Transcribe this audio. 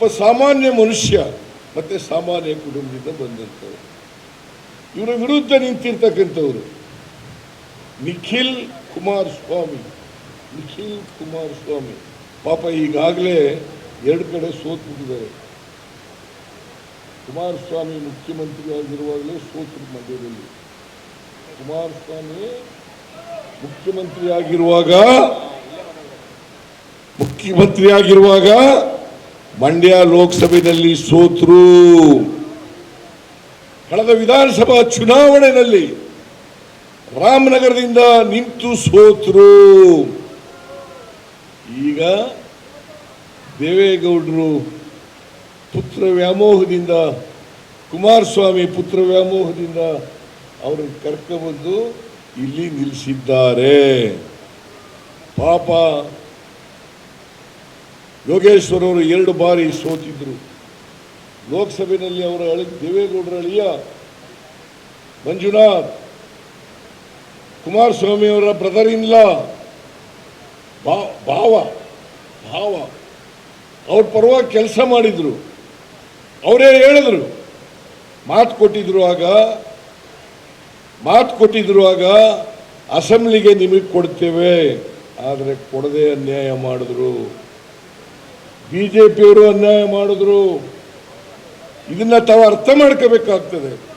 ಒಬ್ಬ ಸಾಮಾನ್ಯ ಮನುಷ್ಯ, ಮತ್ತೆ ಸಾಮಾನ್ಯ ಕುಟುಂಬದಿಂದ ಬಂದಂಥವ್ರು. ಇವರ ವಿರುದ್ಧ ನಿಂತಿರ್ತಕ್ಕಂಥವ್ರು. ನಿಖಿಲ್ ಕುಮಾರಸ್ವಾಮಿ ನಿಖಿಲ್ ಕುಮಾರಸ್ವಾಮಿ ಪಾಪ ಈಗಾಗಲೇ ಎರಡು ಕಡೆ ಸೋತ್ಬಿಟ್ಟಿದ್ದಾರೆ ಕುಮಾರಸ್ವಾಮಿ ಮುಖ್ಯಮಂತ್ರಿ ಆಗಿರುವಾಗಲೇ ಸೋತರು ಮಂಡ್ಯದಲ್ಲಿ ಕುಮಾರಸ್ವಾಮಿ ಮುಖ್ಯಮಂತ್ರಿ ಆಗಿರುವಾಗ ಮುಖ್ಯಮಂತ್ರಿ ಆಗಿರುವಾಗ ಮಂಡ್ಯ ಲೋಕಸಭೆಯಲ್ಲಿ ಸೋತರು. ಕಳೆದ ವಿಧಾನಸಭಾ ಚುನಾವಣೆಯಲ್ಲಿ ರಾಮನಗರದಿಂದ ನಿಂತು ಸೋತರು. ಈಗ ದೇವೇಗೌಡರು ಪುತ್ರ ವ್ಯಾಮೋಹದಿಂದ, ಕುಮಾರಸ್ವಾಮಿ ಪುತ್ರ ವ್ಯಾಮೋಹದಿಂದ ಅವರು ಕರ್ಕೊಬಂದು ಇಲ್ಲಿ ನಿಲ್ಲಿಸಿದ್ದಾರೆ ಪಾಪ ಯೋಗೇಶ್ವರ್ ಅವರು ಎರಡು ಬಾರಿ ಸೋತಿದ್ರು. ಲೋಕಸಭೆಯಲ್ಲಿ ಅವರ ಅಳಿ ದೇವೇಗೌಡರ ಅಳಿಯ ಮಂಜುನಾಥ್, ಕುಮಾರಸ್ವಾಮಿ ಅವರ ಬ್ರದರ್ ಇನ್ ಲಾ ಭಾವ ಭಾವ, ಅವ್ರ ಪರವಾಗಿ ಕೆಲಸ ಮಾಡಿದ್ರು. ಅವರೇ ಹೇಳಿದ್ರು, ಮಾತು ಕೊಟ್ಟಿದ್ರು ಆಗ, ಮಾತು ಕೊಟ್ಟಿದ್ರು ಆಗ, ಅಸೆಂಬ್ಲಿಗೆ ನಿಮಗೆ ಕೊಡ್ತೇವೆ. ಆದರೆ ಕೊಡದೆ ಅನ್ಯಾಯ ಮಾಡಿದ್ರು. ಬಿ ಜೆ ಪಿಯವರು ಅನ್ಯಾಯ ಮಾಡಿದ್ರು. ಇದನ್ನ ತಾವು ಅರ್ಥ ಮಾಡ್ಕೋಬೇಕಾಗ್ತದೆ.